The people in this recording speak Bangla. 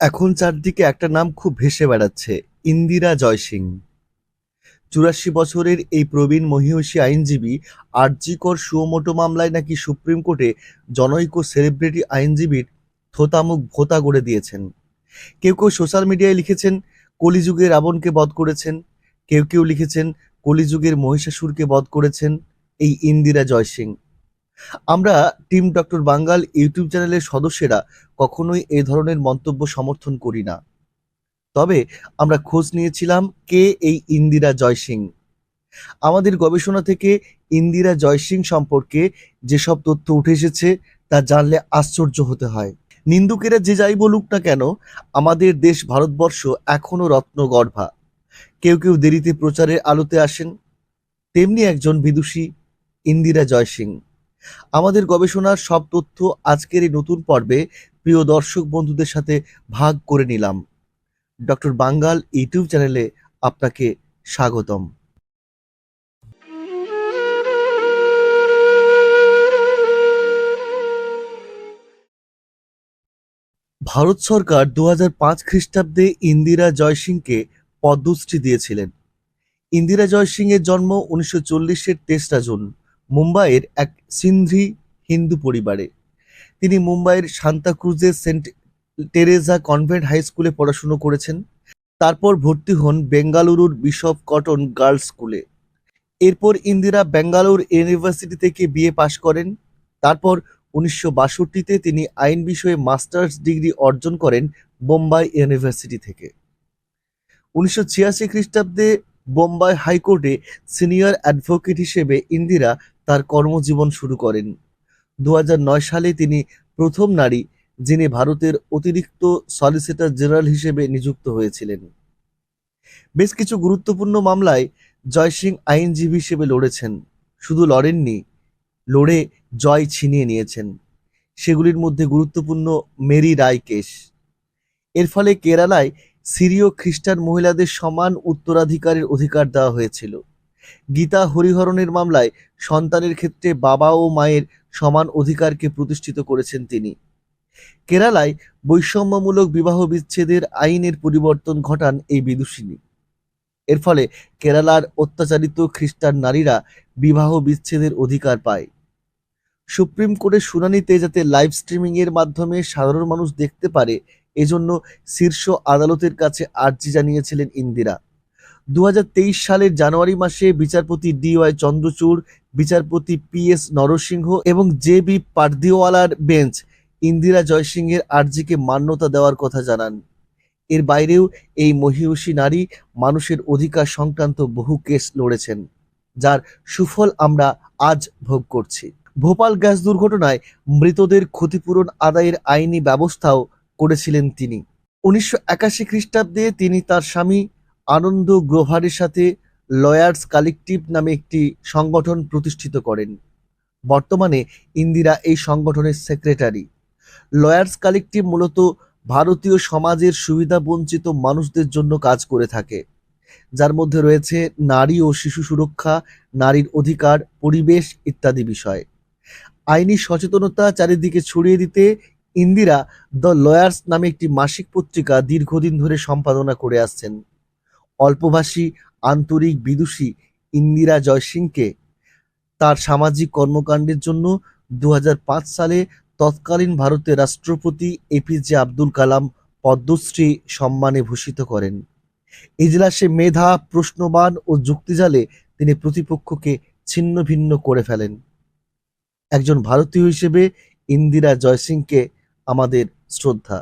এখন চারদিকে একটা নাম খুব ভেসে বেড়াচ্ছে, ইন্দিরা জয়সিং। চুরাশি বছরের এই প্রবীণ মহিষী আইনজীবী আরজিকর সুমোটো মামলায় নাকি সুপ্রিম কোর্টে জনৈক সেলিব্রিটি আইনজীবীর থোতামুখ ভোতা করে দিয়েছেন। কেউ কেউ সোশ্যাল মিডিয়ায় লিখেছেন, কলিযুগে রাবণকে বধ করেছেন। কেউ কেউ লিখেছেন, কলিযুগের মহিষাসুরকে বধ করেছেন এই ইন্দিরা জয়সিং। আমরা টিম ডক্টর বাঙ্গাল ইউটিউব চ্যানেলের সদস্যেরা কখনোই এই ধরনের মন্তব্য সমর্থন করি না। তবে আমরা খোঁজ নিয়েছিলাম কে এই ইন্দিরা জয়সিং আমাদের গবেষণা থেকে ইন্দিরা জয়সিং সম্পর্কে যেসব তথ্য উঠে এসেছে তা জানলে আশ্চর্য হতে হয়। নিন্দুকেরা যে যাই বলুক না কেন, আমাদের দেশ ভারতবর্ষ এখনও রত্নগর্ভা। কেউ কেউ দেরিতে প্রচারের আলোতে আসেন। তেমনি একজন বিদুষী ইন্দিরা জয়সিং আমাদের গবেষণার সব তথ্য আজকের এই নতুন পর্বে প্রিয় দর্শক বন্ধুদের সাথে ভাগ করে নিলাম। ডক্টর বাঙ্গাল ইউটিউব চ্যানেলে আপনাকে স্বাগতম। ভারত সরকার দু খ্রিস্টাব্দে ইন্দিরা জয়সিংকে পদ্মশ্রী দিয়েছিলেন। ইন্দিরা জয়সিং এর জন্ম উনিশশো চল্লিশের তেসরা জুন। মুম্বাইয়ের এক সিন্ধি হিন্দু পরিবারে। তিনি মুম্বাইয়ের সান্তাক্রুজের সেন্ট টেরেজা কনভেন্ট হাই স্কুলে পড়াশুনো করেছেন। তারপর ভর্তি হন বেঙ্গালুরুর বিশপ কটন গার্লস স্কুলে। এরপর ইন্দিরা বেঙ্গালুরু ইউনিভার্সিটি থেকে বিএ পাশ করেন। তারপর উনিশশো বাষট্টিতে তিনি আইন বিষয়ে মাস্টার্স ডিগ্রি অর্জন করেন বোম্বাই ইউনিভার্সিটি থেকে। উনিশশো ছিয়াশি খ্রিস্টাব্দে বোম্বাই হাইকোর্টে সিনিয়র অ্যাডভোকেট হিসেবে ইন্দিরা তার কর্মজীবন শুরু করেন। দু হাজার নয় সালে তিনি প্রথম নারী যিনি ভারতের অতিরিক্ত সলিসিটর জেনারেল হিসেবে নিযুক্ত হয়েছিলেন। বেশ কিছু গুরুত্বপূর্ণ মামলায় জয়সিং আইনজীবী হিসেবে লড়েছেন। শুধু লড়েননি, লড়ে জয় ছিনিয়ে নিয়েছেন। সেগুলির মধ্যে গুরুত্বপূর্ণ মেরি রায় কেস। এর ফলে কেরালায় সিরীয় খ্রিস্টান মহিলাদের সমান উত্তরাধিকারের অধিকার দেওয়া হয়েছিল। গীতা হরিহরণের মামলায় সন্তানের ক্ষেত্রে বাবা ও মায়ের সমান অধিকারকে প্রতিষ্ঠিত করেছেন তিনি। কেরালায় বৈষম্যমূলক বিবাহ বিচ্ছেদের আইনের পরিবর্তন ঘটান এই বিদুষিনী। এর ফলে কেরালার অত্যাচারিত খ্রিস্টান নারীরা বিবাহ বিচ্ছেদের অধিকার পায়। সুপ্রিম কোর্টের শুনানিতে যাতে লাইভ স্ট্রিমিং এর মাধ্যমে সাধারণ মানুষ দেখতে পারে, এজন্য শীর্ষ আদালতের কাছে আর্জি জানিয়েছিলেন ইন্দিরা। দু হাজার তেইশ সালের জানুয়ারি মাসে বিচারপতি ডি ওয়াই চন্দ্রচূড়, বিচারপতি পি এস নরসিংহ এবং জে বি পারদিওয়ালার বেঞ্চ ইন্দিরা জয়সিংহের আর্জিকে মান্যতা দেওয়ার কথা জানান। এর বাইরেও এই মহিষী নারী মানুষের অধিকার সংক্রান্ত বহু কেস লড়েছেন, যার সুফল আমরা আজ ভোগ করছি। ভোপাল গ্যাস দুর্ঘটনায় মৃতদের ক্ষতিপূরণ আদায়ের আইনি ব্যবস্থাও করেছিলেন তিনি। উনিশশো একাশি খ্রিস্টাব্দে তিনি তার স্বামী আনন্দ গ্রোভারের সাথে লয়ার্স কালেকটিভ নামে একটি সংগঠন প্রতিষ্ঠিত করেন। বর্তমানে ইন্দিরা এই সংগঠনের সেক্রেটারি। লয়ার্স কালেকটিভ মূলত ভারতীয় সমাজের সুবিধা বঞ্চিত মানুষদের জন্য কাজ করে থাকে। যার মধ্যে রয়েছে নারী ও শিশু সুরক্ষা, নারীর অধিকার, পরিবেশ ইত্যাদি বিষয়। আইনি সচেতনতা চারিদিকে ছড়িয়ে দিতে ইন্দিরা দ্য লয়ার্স নামে একটি মাসিক পত্রিকা দীর্ঘদিন ধরে সম্পাদনা করে আসছেন। অল্পভাষী, আন্তরিক, বিদুষী ইন্দিরা জয়সিংকে তার সামাজিক কর্মকাণ্ডের জন্য দু হাজার পাঁচ সালে তৎকালীন ভারতের রাষ্ট্রপতি এপিজে আব্দুল কালাম পদ্মশ্রী সম্মানে ভূষিত করেন। ইজলাসে মেধা, প্রশ্নবান ও যুক্তিজালে তিনি প্রতিপক্ষকে ছিন্ন ভিন্ন করে ফেলেন। একজন ভারতীয় হিসেবে ইন্দিরা জয়সিংকে আমাদের শ্রদ্ধা।